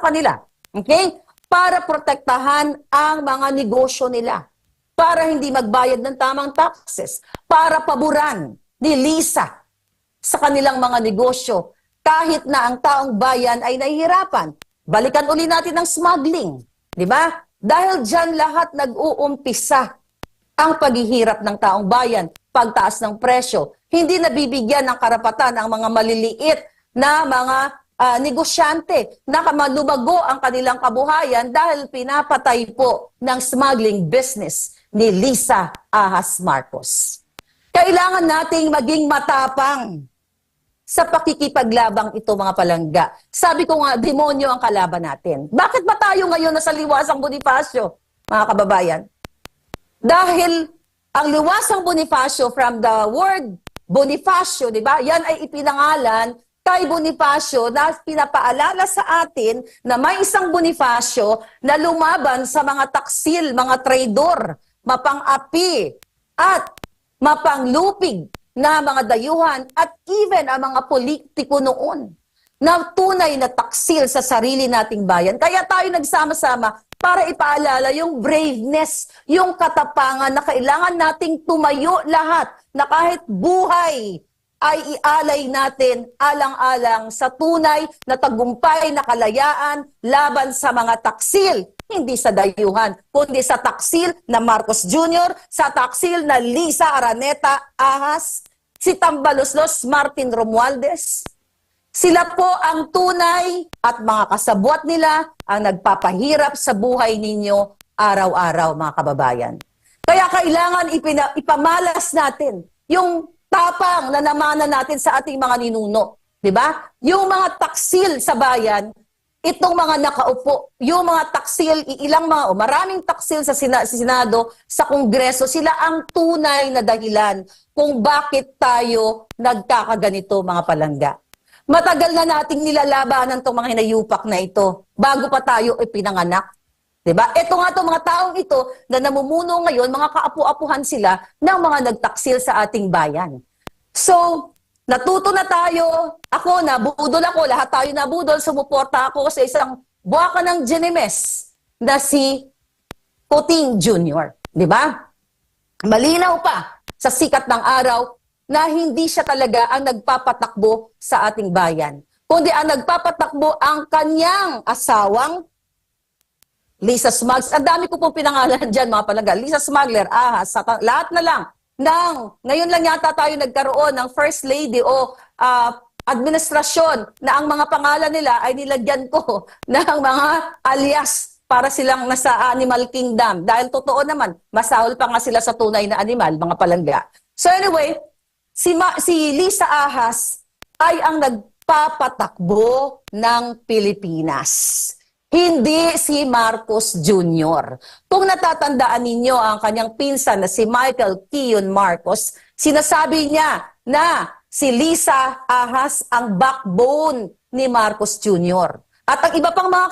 kanila. Okay? Para protektahan ang mga negosyo nila. Para hindi magbayad ng tamang taxes. Para paboran ni Lisa sa kanilang mga negosyo kahit na ang taong bayan ay nahihirapan. Balikan uli natin ang smuggling. Di ba? Dahil dyan lahat nag-uumpisa ang paghihirap ng taong bayan, pagtaas ng presyo. Hindi nabibigyan ng karapatan ang mga maliliit na mga ah, negosyante na lumago ang kanilang kabuhayan dahil pinapatay po ng smuggling business ni Lisa Ahas Marcos. Kailangan nating maging matapang sa pakikipaglabang ito mga palangga. Sabi ko nga, demonyo ang kalaban natin. Bakit ba tayo ngayon nasa liwasang Bonifacio, mga kababayan? Dahil ang liwasang Bonifacio from the word Bonifacio, di ba? Yan ay ipinangalan kay Bonifacio na pinapaalala sa atin na may isang Bonifacio na lumaban sa mga taksil, mga traidor, mapang-api, at mapanglupig na mga dayuhan at even ang mga politiko noon na tunay na taksil sa sarili nating bayan. Kaya tayo nagsama-sama para ipaalala yung braveness, yung katapangan na kailangan nating tumayo lahat na kahit buhay ay ialay natin alang-alang sa tunay na tagumpay na kalayaan laban sa mga taksil, hindi sa dayuhan, kundi sa taksil na Marcos Jr., sa taksil na Lisa Araneta Ahas, si Tambaloslos Martin Romualdez. Sila po ang tunay at mga kasabwat nila ang nagpapahirap sa buhay ninyo araw-araw, mga kababayan. Kaya kailangan ipina, ipamalas natin yung tapang na namana natin sa ating mga ninuno. ba? Yung mga taksil sa bayan, itong mga nakaupo, yung mga taksil, ilang mga, o maraming taksil sa, sina, sa Senado, sa Kongreso, sila ang tunay na dahilan kung bakit tayo nagkakaganito mga palangga. Matagal na nating nilalabanan itong mga hinayupak na ito bago pa tayo ipinanganak. 'Di ba? Ito nga itong mga taong ito na namumuno ngayon, mga kaapu-apuhan sila ng mga nagtaksil sa ating bayan. So, natuto na tayo. Ako, nabudol ako. Lahat tayo nabudol. Sumuporta ako sa isang buwaka ng Genemes na si Kuting Jr. Di ba? Malinaw pa sa sikat ng araw na hindi siya talaga ang nagpapatakbo sa ating bayan. Kundi ang nagpapatakbo ang kanyang asawang Lisa Smuggler. Ang dami ko pong pinangalan dyan, mga palaga. Lisa Smuggler, ahas, sata- lahat na lang. Nang, ngayon lang yata tayo nagkaroon ng First Lady o ah, administrasyon na ang mga pangalan nila ay nilagyan ko ng mga alias para silang nasa Animal Kingdom. Dahil totoo naman, masahol pa nga sila sa tunay na animal, mga palangga. So anyway, si, Ma- si Lisa Ahas ay ang nagpapatakbo ng Pilipinas. Hindi si Marcos Jr. Kung natatandaan ninyo ang kanyang pinsan na si Michael Kiyon Marcos, sinasabi niya na si Lisa Ahas ang backbone ni Marcos Jr. At ang iba pang mga